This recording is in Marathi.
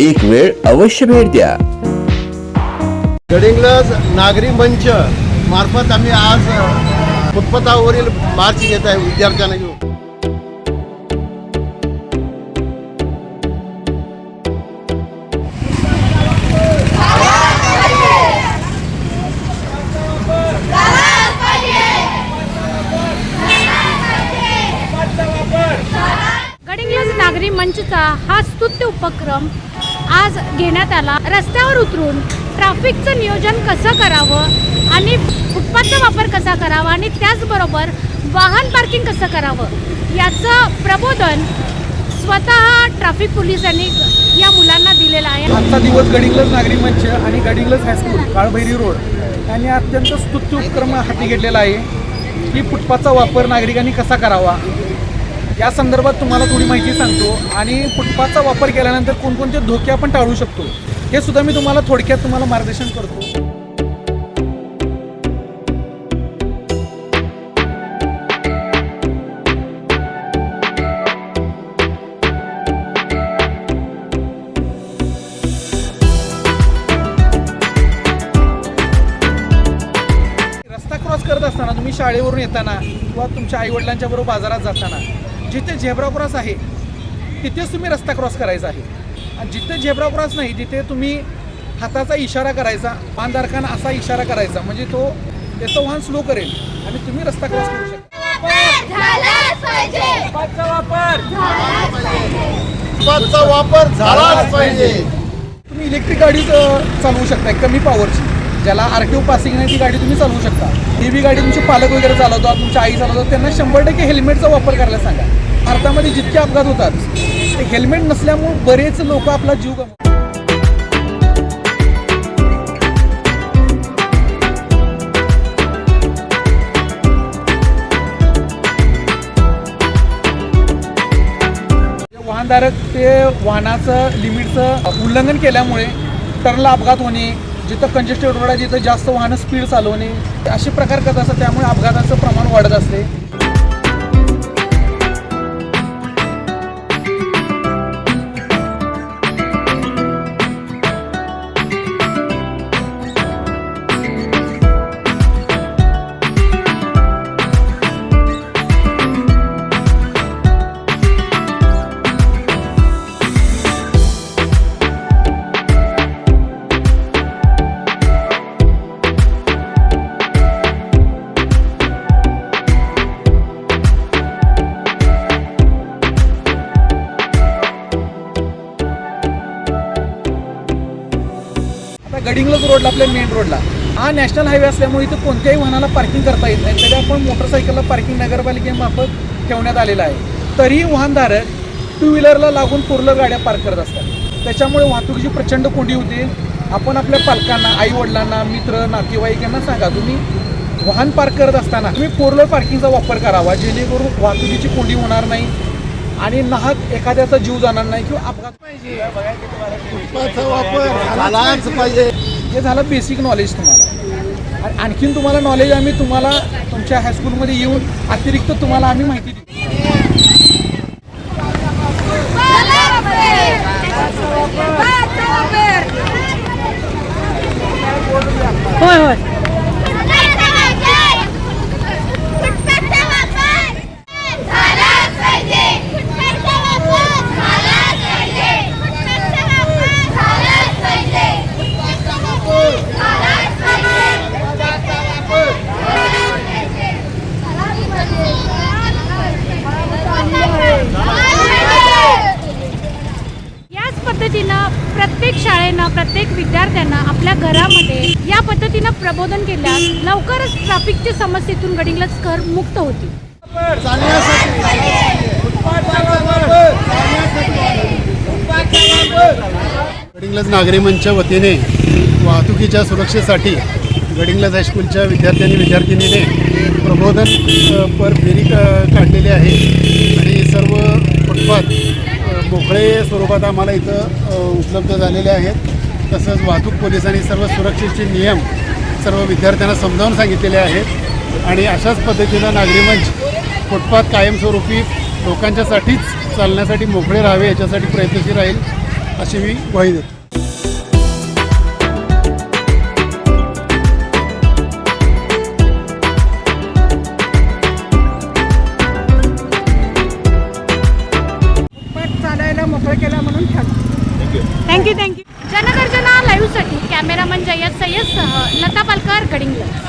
एक वेळ अवश्य भेट द्या. गडिंग्लज नागरी मंच मार्फत आम्ही आज फुटपाथावरील मार्च घेत आहे विद्यार्थ्यांना घेऊन. गडिंग्लज नागरी मंचचा हा स्तुत्य उपक्रम आज घेण्यात आला. रस्त्यावर उतरून ट्रॅफिकचं नियोजन कसं करावं आणि फुटपाथचा वापर कसा करावा आणि त्याचबरोबर वाहन पार्किंग कसं करावं याचं प्रबोधन स्वतः ट्रॅफिक पोलिसांनी या मुलांना दिलेलं आहे. आजचा दिवस गडिंग्लज नागरी मंच आणि गडिंग्लज हायस्कूल काळभैरी रोड यांनी अत्यंत स्तुत्य उपक्रम हाती घेतलेला आहे. की फुटपाथचा वापर नागरिकांनी कसा करावा? या संदर्भात तुम्हाला थोडी माहिती सांगतो आणि फुटपाथचा वापर केल्यानंतर कोणकोणते धोके आपण टाळू शकतो हे सुद्धा मी तुम्हाला थोडक्यात तुम्हाला मार्गदर्शन करतो. रस्ता क्रॉस करत असताना तुम्ही शाळेवरून येताना किंवा तुमच्या आईवडिलांच्या बरोबर बाजारात जाताना जिथे झेब्रा क्रॉस आहे तिथेच तुम्ही रस्ता क्रॉस करायचा आहे. आणि जिथे झेब्रा क्रॉस नाही तिथे तुम्ही हाताचा इशारा करायचा वाहनधारकांना असा इशारा करायचा. म्हणजे तो त्याचं वाहन स्लो करेल आणि तुम्ही रस्ता क्रॉस करू शकता. वापर. झालाच पाहिजे. तुम्ही इलेक्ट्रिक गाडी चालवू शकता कमी पॉवरची ज्याला आर टी ओ पासिंग नाही ती गाडी तुम्ही चालवू शकता. टी व्ही गाडी तुमचे पालक वगैरे चालवतात तुमच्या आई चालवतात त्यांना शंभर टक्के हेल्मेटचा वापर करायला सांगा. भारतामध्ये जितके अपघात होतात ते हेल्मेट नसल्यामुळे बरेच लोक आपला जीव गमावतात वाहनधारक ते वाहनाचं लिमिटचं उल्लंघन केल्यामुळे टर्नला अपघात होणे जिथं कंजेस्टेड रोड आहे जिथं जास्त वाहनं स्पीड चालवणे असे प्रकार करत असतात त्यामुळे अपघाताचं प्रमाण वाढत असते. आता रोडला आपल्या मेन रोडला हा नॅशनल हायवे असल्यामुळे इथं कोणत्याही वाहनाला पार्किंग करता येत नाही. तरी आपण मोटरसायकलला पार्किंग नगरपालिकेमार्फत ठेवण्यात आलेलं आहे. तरीही वाहनधारक टू व्हीलरला लागून पूर्ण गाड्या पार्क करत असतात. त्याच्यामुळे वाहतुकीची प्रचंड कोंडी होते. आपण आपल्या पालकांना आई वडिलांना मित्र नातेवाईक यांना सांगा तुम्ही वाहन पार्क करत असताना तुम्ही फोर पार्किंगचा वापर करावा जेणेकरून वाहतुकीची कोंडी होणार नाही आणि नाहक एखाद्याचा जीव जाणार नाही किंवा अपघात पाहिजे वापर पाहिजे. हे झालं बेसिक नॉलेज तुम्हाला. आणि आणखीन तुम्हाला नॉलेज आम्ही तुम्हाला तुमच्या हायस्कूलमध्ये येऊन अतिरिक्त तुम्हाला आम्ही माहिती देऊ. प्रत्येक विद्यार्थ्यांना आपल्या घरामध्ये या पद्धतीनं प्रबोधन केल्यास लवकरच ट्रॅफिकच्या समस्येतून गडिंगला कर मुक्त होतील. गडिंगलज नागरी मंचच्या वतीने वाहतुकीच्या सुरक्षेसाठी गडिंगलज हायस्कूलच्या विद्यार्थ्यांनी विद्यार्थिनीने प्रबोधन पर फेरी काढलेली आहे. आणि सर्व फुटपाथ मोकळे स्वरूपात आम्हाला इथं उपलब्ध झालेले आहेत. तसंच वाहतूक पोलिसांनी सर्व सुरक्षेचे नियम सर्व विद्यार्थ्यांना समजावून सांगितलेले आहेत. आणि अशाच पद्धतीनं नागरी मंच फुटपाथ कायमस्वरूपी लोकांच्यासाठीच चालण्यासाठी मोकळे राहावे याच्यासाठी प्रयत्नशील राहील अशी मी ग्वाही देतो. लता पालकर गडिंग्लज